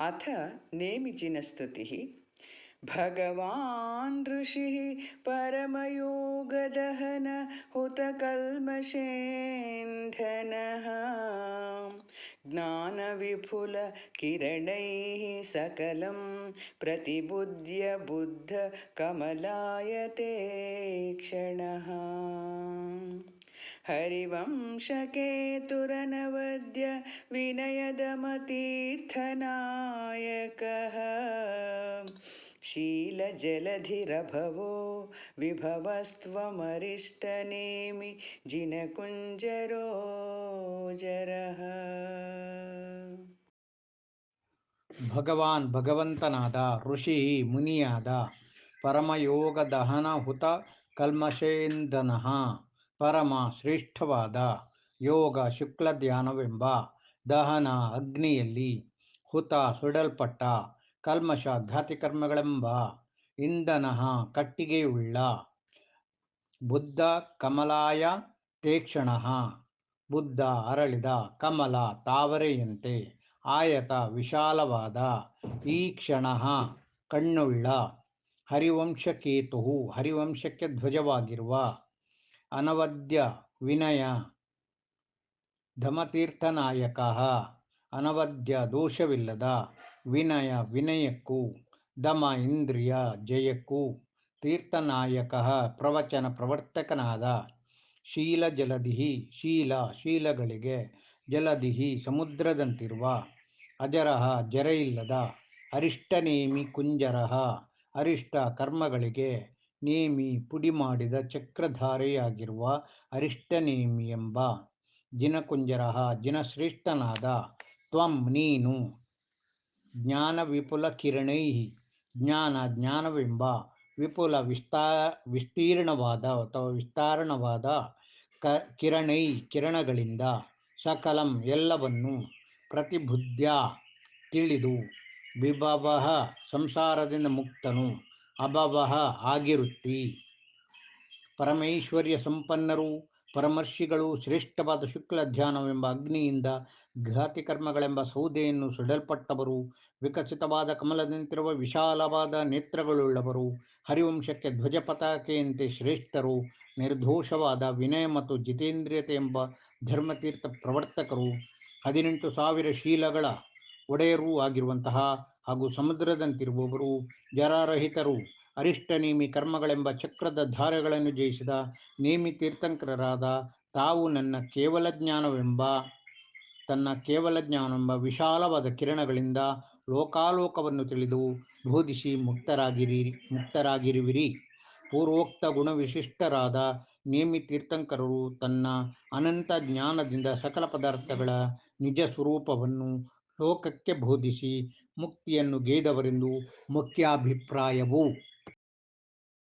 अथ नेमिचिनस्तुतिः भगवान् ऋषिः परमयोगदहन हुतकल्मषेन्धनः ज्ञानविपुलकिरणैः सकलं प्रतिबुद्ध्य बुद्धकमलायते क्षणः हरिवंशकेतुरनवद्य विनयदमतीर्थनायकः शीलजलधिरभवो विभवस्त्वमरिष्टनेमि जिनकुञ्जरोजरः ಭಗವಾನ್ ಭಗವಂತನಾದ ಋಷಿ ಮುನಿಯಾದ ಪರಮಯೋಗದಹನ ಹುತ ಕಲ್ಮಷೇಂದನಃ ಪರಮ ಶ್ರೇಷ್ಠವಾದ ಯೋಗ ಶುಕ್ಲ ಧ್ಯಾನವೆಂಬ ದಹನ ಅಗ್ನಿಯಲ್ಲಿ ಹುತ ಸುಡಲ್ಪಟ್ಟ ಕಲ್ಮಶ ಘಾತಿಕರ್ಮಗಳೆಂಬ ಇಂಧನಃ ಕಟ್ಟಿಗೆಯುಳ್ಳ ಬುದ್ಧ ಕಮಲಾಯ ತೇಕ್ಷಣ ಬುದ್ಧ ಅರಳಿದ ಕಮಲ ತಾವರೆಯಂತೆ ಆಯತ ವಿಶಾಲವಾದ ಈ ಕ್ಷಣ ಕಣ್ಣುಳ್ಳ ಹರಿವಂಶಕೇತು ಹರಿವಂಶಕ್ಕೆ ಧ್ವಜವಾಗಿರುವ ಅನವದ್ಯ ವಿನಯ ಧಮತೀರ್ಥನಾಯಕ ಅನವದ್ಯ ದೋಷವಿಲ್ಲದ ವಿನಯ ವಿನಯಕ್ಕೂ ದಮ ಇಂದ್ರಿಯ ಜಯಕ್ಕೂ ತೀರ್ಥನಾಯಕ ಪ್ರವಚನ ಪ್ರವರ್ತಕನಾದ ಶೀಲ ಜಲದಿಹಿ ಶೀಲ ಶೀಲಗಳಿಗೆ ಜಲದಿಹಿ ಸಮುದ್ರದಂತಿರುವ ಅಜರಹ ಜರೆಯಿಲ್ಲದ ಅರಿಷ್ಟನೇಮಿ ಕುಂಜರಹ ಅರಿಷ್ಟ ಕರ್ಮಗಳಿಗೆ ನೇಮಿ ಪುಡಿ ಮಾಡಿದ ಚಕ್ರಧಾರೆಯಾಗಿರುವ ಅರಿಷ್ಟನೇಮಿ ಎಂಬ ಜಿನಕುಂಜರಹ ಜಿನಶ್ರೇಷ್ಠನಾದ ತ್ವಂ ನೀನು ಜ್ಞಾನ ವಿಪುಲ ಕಿರಣೈ ಜ್ಞಾನ ಜ್ಞಾನವೆಂಬ ವಿಪುಲ ವಿಸ್ತಾ ವಿಸ್ತೀರ್ಣವಾದ ಅಥವಾ ವಿಸ್ತಾರಣವಾದ ಕ ಕಿರಣೈ ಕಿರಣಗಳಿಂದ ಸಕಲಂ ಎಲ್ಲವನ್ನು ಪ್ರತಿಬುದ್ಧ ತಿಳಿದು ವಿಭವ ಸಂಸಾರದಿಂದ ಮುಕ್ತನು. ಅಭವಃ ಆಗಿರುತ್ತಿ. ಪರಮೈಶ್ವರ್ಯ ಸಂಪನ್ನರು, ಪರಮರ್ಷಿಗಳು, ಶ್ರೇಷ್ಠವಾದ ಶುಕ್ಲ ಧ್ಯಾನವೆಂಬ ಅಗ್ನಿಯಿಂದ ಘಾತಿ ಕರ್ಮಗಳೆಂಬ ಸೌದೆಯನ್ನು ಸುಡಲ್ಪಟ್ಟವರು, ವಿಕಸಿತವಾದ ಕಮಲದಂತಿರುವ ವಿಶಾಲವಾದ ನೇತ್ರಗಳುಳ್ಳವರು, ಹರಿವಂಶಕ್ಕೆ ಧ್ವಜ ಪತಾಕೆಯಂತೆ ಶ್ರೇಷ್ಠರು, ನಿರ್ದೋಷವಾದ ವಿನಯ ಮತ್ತು ಜಿತೇಂದ್ರಿಯತೆ ಎಂಬ ಧರ್ಮತೀರ್ಥ ಪ್ರವರ್ತಕರು, ಹದಿನೆಂಟು ಸಾವಿರ ಶೀಲಗಳ ಒಡೆಯರೂ ಆಗಿರುವಂತಹ ಹಾಗೂ ಸಮುದ್ರದಂತಿರುವವರು, ಜರಾರಹಿತರು, ಅರಿಷ್ಟನೇಮಿ ಕರ್ಮಗಳೆಂಬ ಚಕ್ರದ ಧಾರೆಗಳನ್ನು ಜಯಿಸಿದ ನೇಮಿ ತೀರ್ಥಂಕರರಾದ ತಾವು ನನ್ನ ಕೇವಲ ಜ್ಞಾನವೆಂಬ, ತನ್ನ ಕೇವಲ ಜ್ಞಾನವೆಂಬ ವಿಶಾಲವಾದ ಕಿರಣಗಳಿಂದ ಲೋಕಾಲೋಕವನ್ನು ತಿಳಿದು ಬೋಧಿಸಿ ಮುಕ್ತರಾಗಿರಿ, ಮುಕ್ತರಾಗಿರುವಿರಿ. ಪೂರ್ವೋಕ್ತ ಗುಣವಿಶಿಷ್ಟರಾದ ನೇಮಿ ತೀರ್ಥಂಕರರು ತನ್ನ ಅನಂತ ಜ್ಞಾನದಿಂದ ಸಕಲ ಪದಾರ್ಥಗಳ ನಿಜ ಸ್ವರೂಪವನ್ನು ಲೋಕಕ್ಕೆ ಬೋಧಿಸಿ ಮುಕ್ತಿಯನ್ನು ಗೈದವರೆಂದು ಮುಖ್ಯಾಭಿಪ್ರಾಯವು